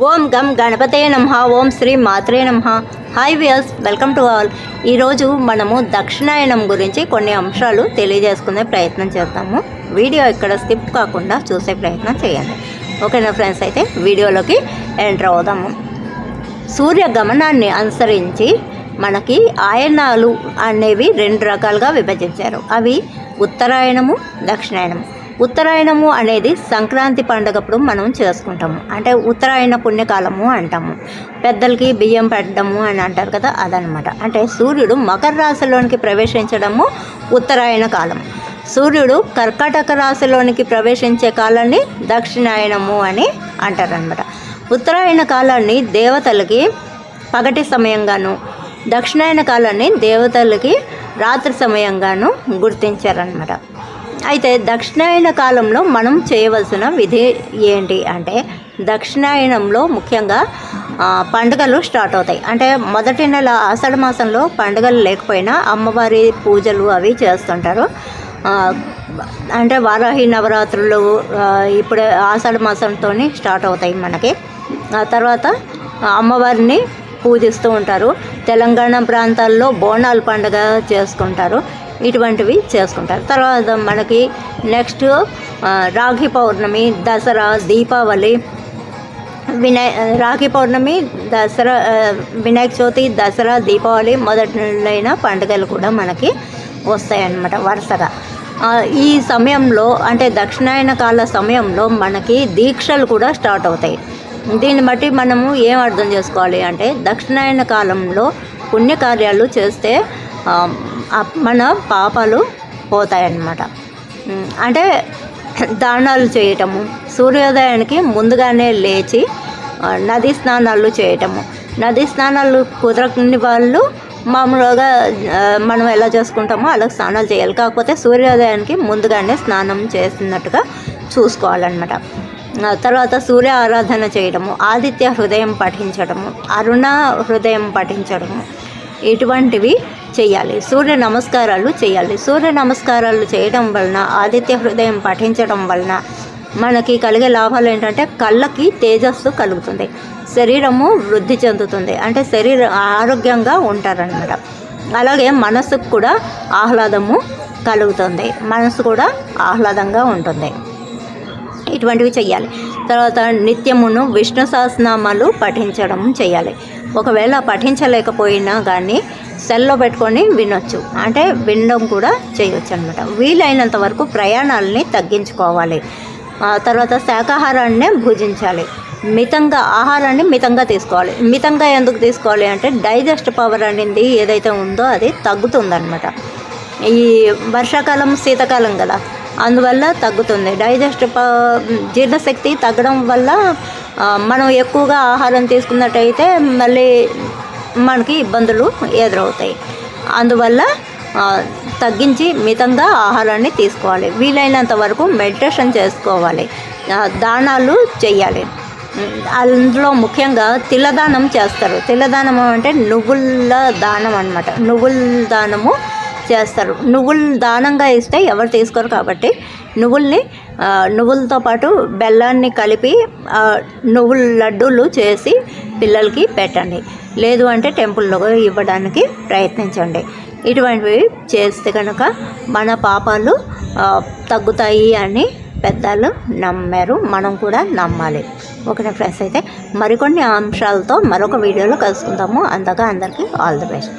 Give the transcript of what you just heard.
ఓం గం గణపతే నమ ఓం శ్రీ మాత్రే నమ. Hi viewers welcome to all ఈరోజు మనము దక్షిణాయనం గురించి కొన్ని అంశాలు తెలియజేసుకునే ప్రయత్నం చేద్దాము. వీడియో ఇక్కడ స్కిప్ కాకుండా చూసే ప్రయత్నం చేయండి. ఓకేనా ఫ్రెండ్స్ అయితే వీడియోలోకి ఎంటర్ అవుదాము. సూర్య గమనాన్ని అనుసరించి మనకి ఆయనాలు అనేవి రెండు రకాలుగా విభజించారు. అవి ఉత్తరాయణము దక్షిణాయనము. ఉత్తరాయణము అనేది సంక్రాంతి పండుగప్పుడు మనం చేసుకుంటాము. అంటే ఉత్తరాయణ పుణ్యకాలము అంటాము. పెద్దలకి బియ్యం పెట్టడము అని అంటారు కదా అదనమాట అంటే సూర్యుడు మకర రాశిలోనికి ప్రవేశించడము ఉత్తరాయణ కాలం. సూర్యుడు కర్కాటక రాశిలోనికి ప్రవేశించే కాలాన్ని దక్షిణాయనము అని అంటారనమాట ఉత్తరాయణ కాలాన్ని దేవతలకి పగటి సమయంగాను దక్షిణాయన కాలాన్ని దేవతలకి రాత్రి సమయంగాను గుర్తించారనమాట అయితే దక్షిణాయన కాలంలో మనం చేయవలసిన విధి ఏంటి అంటే దక్షిణాయనంలో ముఖ్యంగా పండుగలు స్టార్ట్ అవుతాయి. అంటే మొదటి నెల ఆషాఢ మాసంలో పండుగలు లేకపోయినా అమ్మవారి పూజలు అవి చేస్తుంటారు. అంటే వారాహి నవరాత్రులు ఇప్పుడు ఆషాఢ మాసంతో స్టార్ట్ అవుతాయి మనకి. ఆ తర్వాత అమ్మవారిని పూజిస్తూ ఉంటారు. తెలంగాణ ప్రాంతాల్లో బోనాల పండుగ చేసుకుంటారు. ఇటువంటివి చేసుకుంటారు. తర్వాత మనకి నెక్స్ట్ రాఖీ పౌర్ణమి దసరా దీపావళి వినాయ రాఖీ పౌర్ణమి దసరా వినాయక చవితి దసరా దీపావళి మొదలైన పండుగలు కూడా మనకి వస్తాయన్నమాట వరుసగా. ఈ సమయంలో అంటే దక్షిణాయన కాల సమయంలో మనకి దీక్షలు కూడా స్టార్ట్ అవుతాయి. దీన్ని బట్టి మనము ఏం అర్థం చేసుకోవాలి అంటే దక్షిణాయన కాలంలో పుణ్యకార్యాలు చేస్తే మన పాపాలు పోతాయన్నమాట. అంటే దానాలు చేయటము సూర్యోదయానికి ముందుగానే లేచి నది నదీ స్నానాలు చేయటము. నదీ స్నానాలు కుదరని వాళ్ళు మామూలుగా మనం ఎలా చేసుకుంటామో అలా స్నానాలు చేయాలి. కాకపోతే సూర్యోదయానికి ముందుగానే స్నానం చేస్తున్నట్టుగా చూసుకోవాలన్నమాట. తర్వాత సూర్య ఆరాధన చేయడము ఆదిత్య హృదయం పఠించడము అరుణ హృదయం పఠించడము ఇటువంటివి చేయాలి? సూర్య నమస్కారాలు చేయాలి. సూర్య నమస్కారాలు చేయడం వలన ఆదిత్య హృదయం పఠించడం వలన మనకి కలిగే లాభాలు ఏంటంటే కళ్ళకి తేజస్సు కలుగుతుంది. శరీరము వృద్ధి చెందుతుంది. అంటే శరీర ఆరోగ్యంగా ఉంటారనమాట అలాగే మనసుకు కూడా ఆహ్లాదము కలుగుతుంది. మనసు కూడా ఆహ్లాదంగా ఉంటుంది. ఇటువంటివి చేయాలి తర్వాత నిత్యమును విష్ణు సహస్రనామాలు పఠించడం చేయాలి ఒకవేళ పఠించలేకపోయినా కానీ సెల్లో పెట్టుకొని వినొచ్చు. అంటే వినడం కూడా చేయొచ్చు అనమాట వీలైనంత వరకు ప్రయాణాలని తగ్గించుకోవాలి. తర్వాత శాకాహారాన్ని భుజించాలి. మితంగా ఆహారాన్ని మితంగా తీసుకోవాలి. మితంగా ఎందుకు తీసుకోవాలి అంటే డైజెస్ట్ పవర్ అనేది ఏదైతే ఉందో అది తగ్గుతుందన్నమాట ఈ వర్షాకాలం శీతాకాలం కదా అందువల్ల తగ్గుతుంది. డైజెస్ట్ జీర్ణశక్తి తగ్గడం వల్ల మనం ఎక్కువగా ఆహారం తీసుకున్నట్టయితే మళ్ళీ మనకి ఇబ్బందులు ఎదురవుతాయి. అందువల్ల తగ్గించి మితంగా ఆహారాన్ని తీసుకోవాలి. వీలైనంత వరకు మెడిటేషన్ చేసుకోవాలి. దానాలు చేయాలి అందులో ముఖ్యంగా తిలదానం చేస్తారు. తిలదానం అంటే నువ్వుల దానం అనమాట నువ్వుల దానము చేస్తారు. నువ్వులు దానంగా ఇస్తే ఎవరు తీసుకోరు కాబట్టి నువ్వుల్ని నువ్వులతో పాటు బెల్లాన్ని కలిపి నువ్వుల లడ్డూలు చేసి పిల్లలకి పెట్టండి. లేదు అంటే టెంపుల్లో ఇవ్వడానికి ప్రయత్నించండి. ఇటువంటివి చేస్తే కనుక మన పాపాలు తగ్గుతాయి అని పెద్దలు నమ్మారు. మనం కూడా నమ్మాలి. ఓకే ఫ్రెండ్స్ అయితే మరికొన్ని అంశాలతో మరొక వీడియోలో కలుసుకుందాము. అంతగా అందరికీ ఆల్ ది బెస్ట్.